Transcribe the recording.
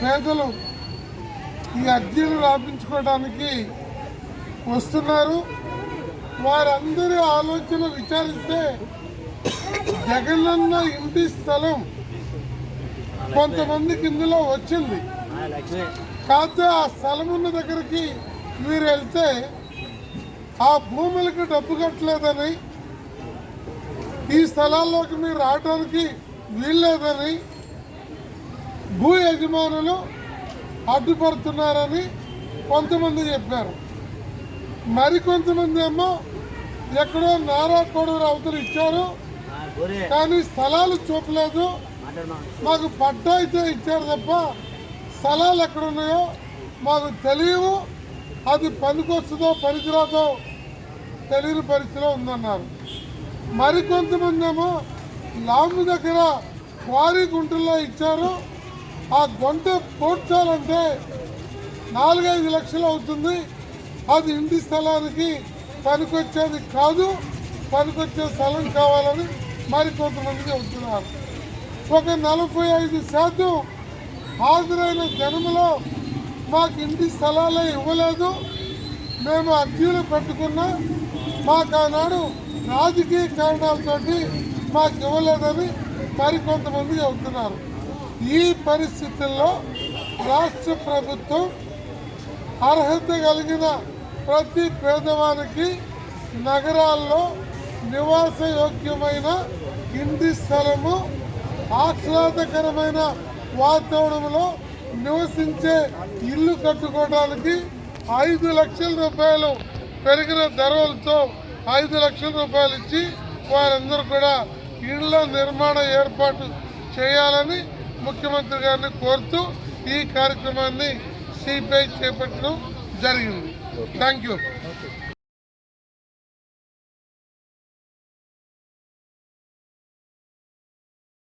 పేదలు ఈ అర్జీలు రాపించుకోవడానికి వస్తున్నారు. వారందరి ఆలోచన విచారిస్తే జగనన్న ఇంటి స్థలం కొంతమందికి ఇందులో వచ్చింది. కాకపోతే ఆ స్థలం ఉన్న దగ్గరికి మీరు వెళ్తే ఆ భూములకు డబ్బు కట్టలేదని ఈ స్థలాల్లోకి మీరు రావడానికి వీల్లేదని భూ యజమానులు అడ్డుపడుతున్నారని కొంతమంది చెప్పారు. మరికొంతమంది ఏమో ఎక్కడో నారా కోడూరు అవతలు ఇచ్చారు. కానీ స్థలాలు చూపలేదు. మాకు పట్టా అయితే ఇచ్చారు తప్ప స్థలాలు ఎక్కడ ఉన్నాయో మాకు తెలియవు. అది పనికొస్తుందో పనికిరాదో తెలియని పరిస్థితిలో ఉందన్నారు. మరికొంతమంది ఏమో లాంబు దగ్గర క్వారీ గుంటల్లో ఇచ్చారు. ఆ గొంతు పూడ్చాలంటే నాలుగైదు లక్షలు అవుతుంది. అది ఇంటి స్థలానికి పనికొచ్చేది కాదు పనికొచ్చే స్థలం కావాలని మరికొంతమంది చెబుతున్నారు. ఒక నలభై ఐదు శాతం హాజరైన జనములో మాకు ఇంటి స్థలాలే ఇవ్వలేదు. మేము అర్జీలు పెట్టుకున్నా మాకు ఆనాడు రాజకీయ కారణాలతోటి మాకు ఇవ్వలేదని మరికొంతమంది చెబుతున్నారు. ఈ పరిస్థితుల్లో రాష్ట్ర ప్రభుత్వం అర్హత కలిగిన ప్రతి పేదవానికి నగరాల్లో నివాసయోగ్యమైన ఇంటి స్థలము ఆహ్లాదకరమైన వాతావరణంలో నివసించే ఇల్లు కట్టుకోవడానికి ఐదు లక్షల రూపాయలు పెరిగిన ధరలతో ఐదు లక్షల రూపాయలు ఇచ్చి వారందరూ కూడా ఇళ్ళ నిర్మాణ ఏర్పాటు చేయాలని ముఖ్యమంత్రి గారిని కోరుతూ ఈ కార్యక్రమాన్ని సిపిఐ చేపట్టడం జరిగింది. Thank you